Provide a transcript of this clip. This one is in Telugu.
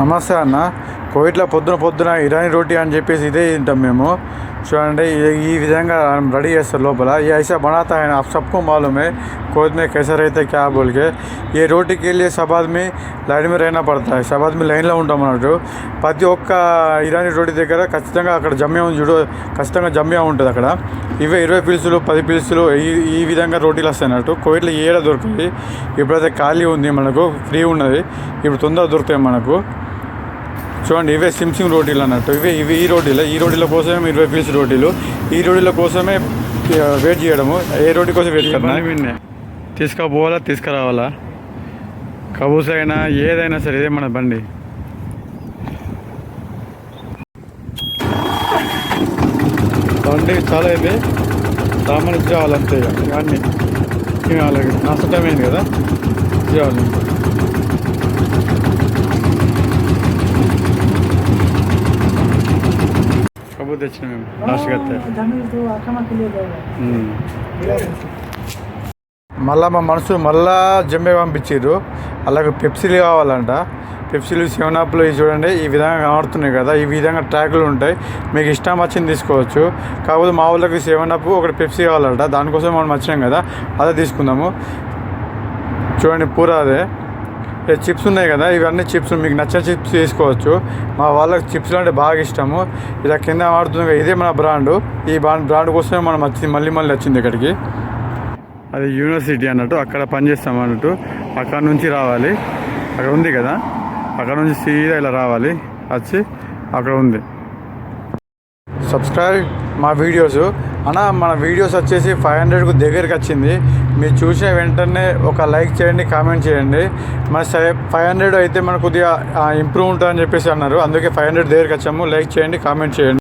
నమస్తే అన్న. కోవిట్లో పొద్దున పొద్దున ఇరానీ రోటీ అని చెప్పేసి ఇదే తింటాం మేము. చూడండి ఈ విధంగా రెడీ చేస్తారు లోపల. ఈ ఐసా బనాతా है సబ్కు सबको मालूम కేసర్ అయితే క్యాబుల్కి. ఏ रहता వెళ్ళి సబాద్మి లైన్ మీద అయినా పడతాయి. సబాద్మి లైన్లో ఉంటాం అన్నట్టు. ప్రతి ఒక్క ఇరానీ రోటీ దగ్గర ఖచ్చితంగా అక్కడ జమ్యా చూడు. ఖచ్చితంగా జమ్యా ఉంటుంది అక్కడ. ఇవే ఇరవై పిలుసులు పది పిలుసులు ఈ ఈ విధంగా రోటీలు వస్తాయి అన్నట్టు. కోవిడ్లో ఏడ దొరుకుతుంది ఇప్పుడైతే ఖాళీ ఉంది మనకు ఫ్రీ ఉన్నది. ఇప్పుడు తొందరగా దొరుకుతాయి మనకు. చూడండి ఇవే సిమ్సింగ్ రోటీలు అన్నట్టు. ఇవే ఇవి ఈ రోటీలు ఈ రోటీల కోసమే ఇరవై పీస్ రోటీలు ఈ రోటీల కోసమే వెయిట్ చేయడము. ఏ రోటీ కోసం వెయిట్ చేయడం? తీసుకుపోవాలా తీసుకురావాలా? కబూస్ అయినా ఏదైనా సరే ఇదే మన బండి. బండి చాలా అయితే సామాన్ ఇచ్చి రావాలంతే ఇక ఇవన్నీ. వాళ్ళకి నష్టమైంది కదా. ఇవ్వాలి డబ్బు తెచ్చిన మేము రాష్ట్రగత్త మళ్ళా మా మనసు మళ్ళా జమ్మే పంపించారు అలాగే పెప్సీలు కావాలంట. పెప్సీలు సెవెన్ అప్లు చూడండి ఈ విధంగా కనబడుతున్నాయి కదా. ఈ విధంగా ట్రాక్లు ఉంటాయి. మీకు ఇష్టం వచ్చింది తీసుకోవచ్చు. కాకపోతే మా ఊళ్ళకి సెవెన్ అప్ ఒకటి పెప్సీ కావాలంట. దానికోసం మనం వచ్చినాం కదా. అదే తీసుకుందాము. చూడండి పూరా అదే చిప్స్ ఉన్నాయి కదా ఇవన్నీ చిప్స్ మీకు నచ్చిన చిప్స్ తీసుకోవచ్చు. మా వాళ్ళకి చిప్స్ అంటే బాగా ఇష్టము. ఇలా కింద ఆడుతుంది ఇదే మన బ్రాండ్. ఈ బ్రాండ్ బ్రాండ్ కోసమే మనం వచ్చింది మళ్ళీ మళ్ళీ వచ్చింది ఇక్కడికి. అది యూనివర్సిటీ అన్నట్టు అక్కడ పనిచేస్తాం అన్నట్టు. అక్కడ నుంచి రావాలి. అక్కడ ఉంది కదా. అక్కడ నుంచి సీదా ఇలా రావాలి. వచ్చి అక్కడ ఉంది. సబ్స్క్రైబ్ మా వీడియోస్ అన్న మన వీడియోస్ వచ్చేసి ఫైవ్ హండ్రెడ్కు దగ్గరికి వచ్చింది. మీరు చూసిన వెంటనే ఒక లైక్ చేయండి కామెంట్ చేయండి. మన ఫైవ్ హండ్రెడ్ అయితే మనకు కొద్దిగా ఇంప్రూవ్ ఉంటుందని చెప్పేసి అన్నారు. అందుకే ఫైవ్ హండ్రెడ్ దగ్గరికి వచ్చాము. లైక్ చేయండి కామెంట్ చేయండి.